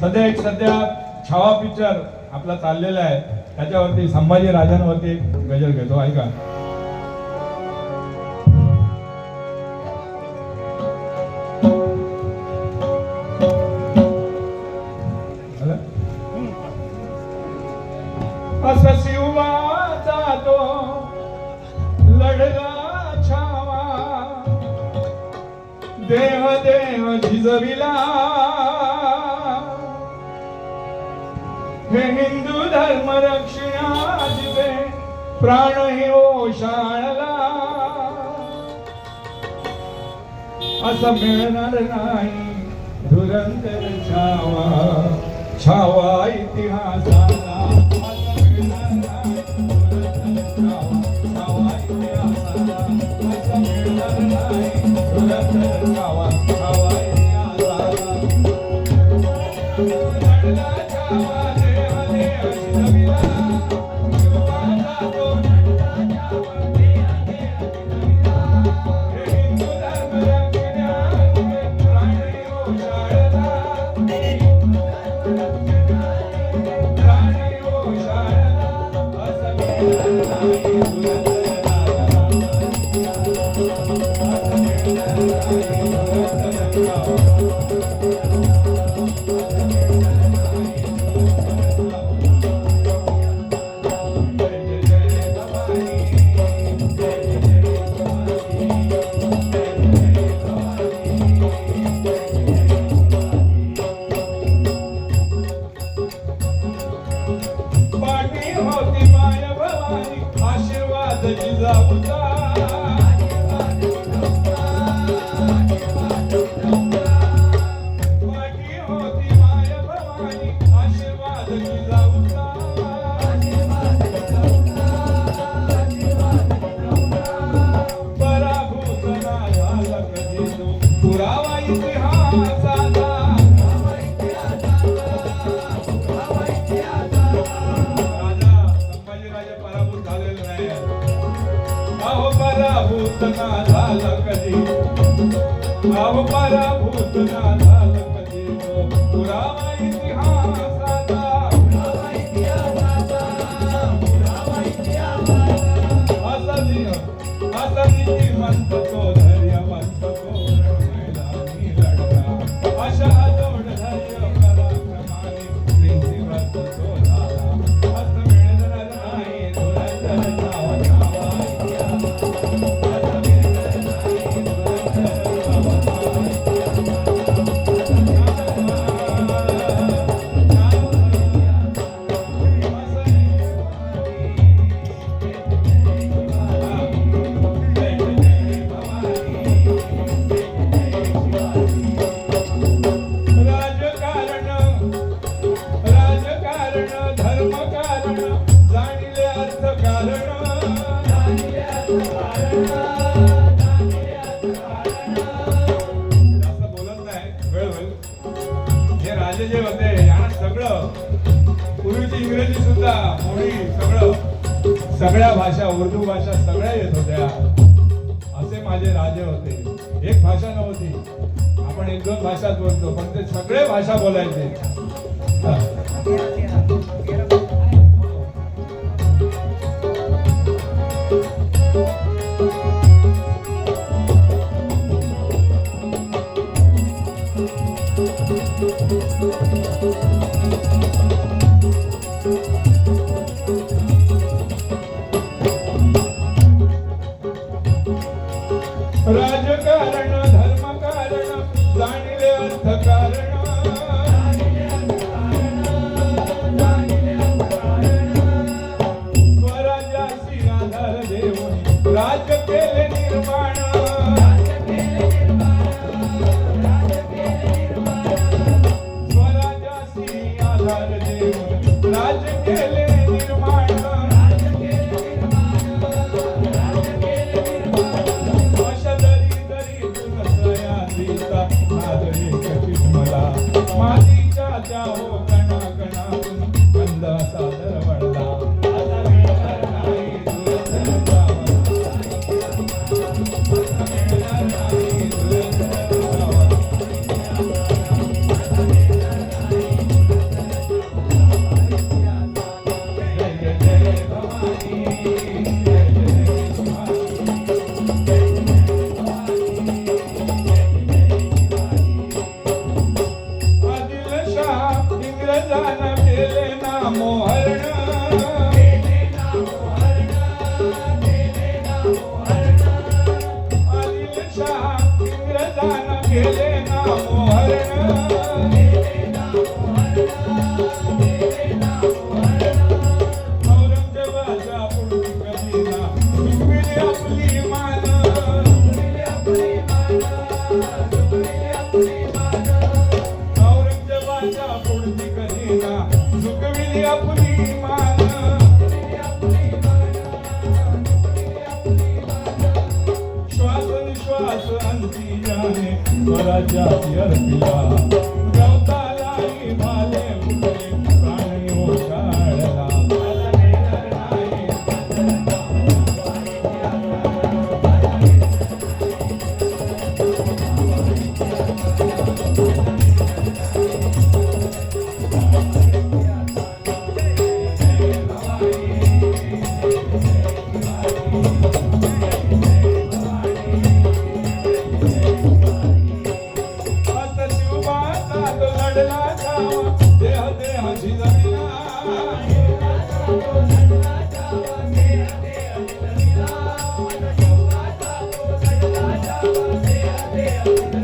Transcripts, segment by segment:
सध्या एक सध्या छावा पिक्चर आपला चाललेला आहे. त्याच्यावरती संभाजी राजांवरती एक गजल घेतो. ऐका. असं छावा. देह देह झिजविला. हे हिंदू धर्म रक्षणाचे प्राण हे ओशाळला असं मिळणार नाही धुरंधर छावा छावा इतिहासाला. छावा इतिहासाला. असं मिळणार नाही धुरंधर ओशाळला. प्राण पुरावा इतिहास राजे जे होते यांना सगळं पूर्वीची इंग्रजी सुद्धा मोडी सगळं सगळ्या भाषा उर्दू भाषा सगळ्या येत होत्या. असे माझे राजे होते. एक भाषा नव्हती. आपण एक दोन भाषाच बोलतो पण ते सगळे भाषा बोलायचे. हा. राजकारण धर्मकारण जाणिले अर्थकारण. सीता मला हो जाणे स्वराज्या अर्पिला गवतालाही भाले मुकले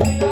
हे